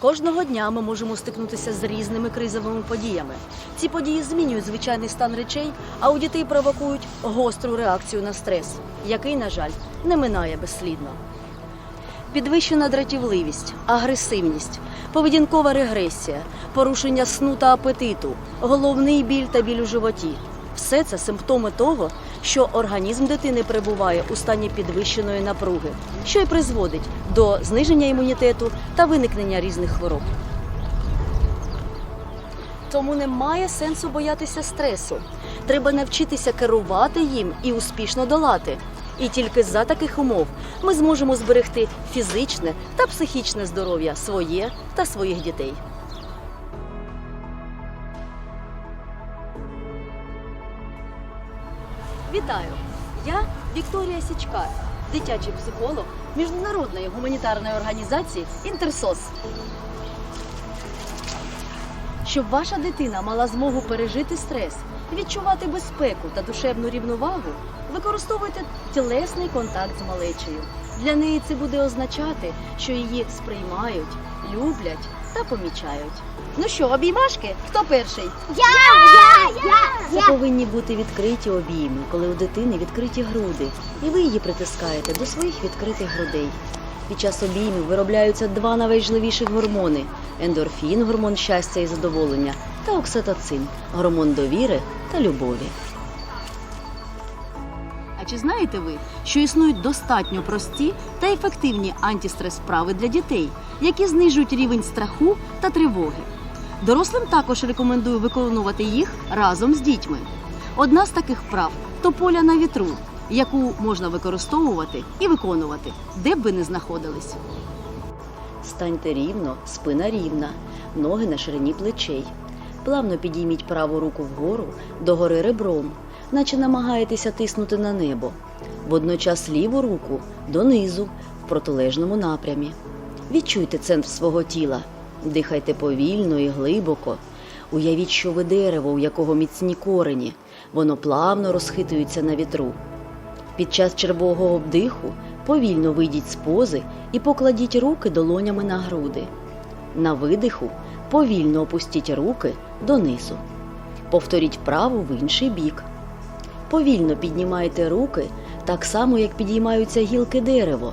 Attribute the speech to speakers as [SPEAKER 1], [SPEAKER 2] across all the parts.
[SPEAKER 1] Кожного дня ми можемо стикнутися з різними кризовими подіями. Ці події змінюють звичайний стан речей, а у дітей провокують гостру реакцію на стрес, який, на жаль, не минає безслідно. Підвищена дратівливість, агресивність, поведінкова регресія, порушення сну та апетиту, головний біль та біль у животі все це симптоми того, що організм дитини перебуває у стані підвищеної напруги, що й призводить до зниження імунітету та виникнення різних хвороб. Тому немає сенсу боятися стресу. Треба навчитися керувати їм і успішно долати. І тільки за таких умов ми зможемо зберегти фізичне та психічне здоров'я своє та своїх дітей. Вітаю! Я Вікторія Січкар, дитячий психолог міжнародної гуманітарної організації Інтерсос. Щоб ваша дитина мала змогу пережити стрес, відчувати безпеку та душевну рівновагу, використовуйте тілесний контакт з малечею. Для неї це буде означати, що її сприймають, люблять та помічають. Ну що, обіймашки? Хто перший?
[SPEAKER 2] Я, я, я,
[SPEAKER 1] Бути відкриті обійми, коли у дитини відкриті груди, і ви її притискаєте до своїх відкритих грудей. Під час обіймів виробляються два найважливіші гормони: ендорфін, гормон щастя і задоволення, та окситоцин, гормон довіри та любові. А чи знаєте ви, що існують достатньо прості та ефективні антистрес вправи для дітей, які знижують рівень страху та тривоги? Дорослим також рекомендую виконувати їх разом з дітьми. Одна з таких вправ то поля на вітру, яку можна використовувати і виконувати, де б ви не знаходились. Станьте рівно, спина рівна, ноги на ширині плечей. Плавно підійміть праву руку вгору догори ребром, наче намагаєтеся тиснути на небо. Водночас ліву руку донизу в протилежному напрямі. Відчуйте центр свого тіла. Дихайте повільно і глибоко. Уявіть, що ви дерево, у якого міцні корені. Воно плавно розхитується на вітру. Під час червового вдиху повільно вийдіть з пози і покладіть руки долонями на груди. На видиху повільно опустіть руки донизу. Повторіть вправу в інший бік. Повільно піднімайте руки так само, як підіймаються гілки дерева,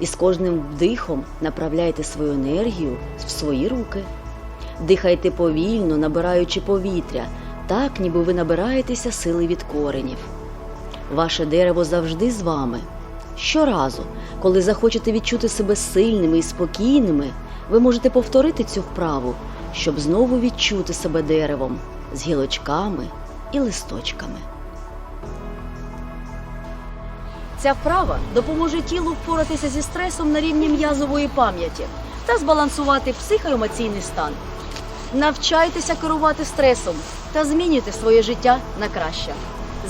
[SPEAKER 1] і з кожним вдихом направляйте свою енергію в свої руки. Дихайте повільно, набираючи повітря, так ніби ви набираєтеся сили від коренів. Ваше дерево завжди з вами. Щоразу, коли захочете відчути себе сильними і спокійними, ви можете повторити цю вправу, щоб знову відчути себе деревом з гілочками і листочками. Ця вправа допоможе тілу впоратися зі стресом на рівні м'язової пам'яті та збалансувати психоемоційний стан. Навчайтеся керувати стресом та змінюйте своє життя на краще.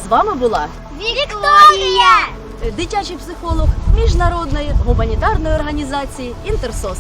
[SPEAKER 1] З вами була
[SPEAKER 2] Вікторія!
[SPEAKER 1] дитячий психолог міжнародної гуманітарної організації Інтерсос.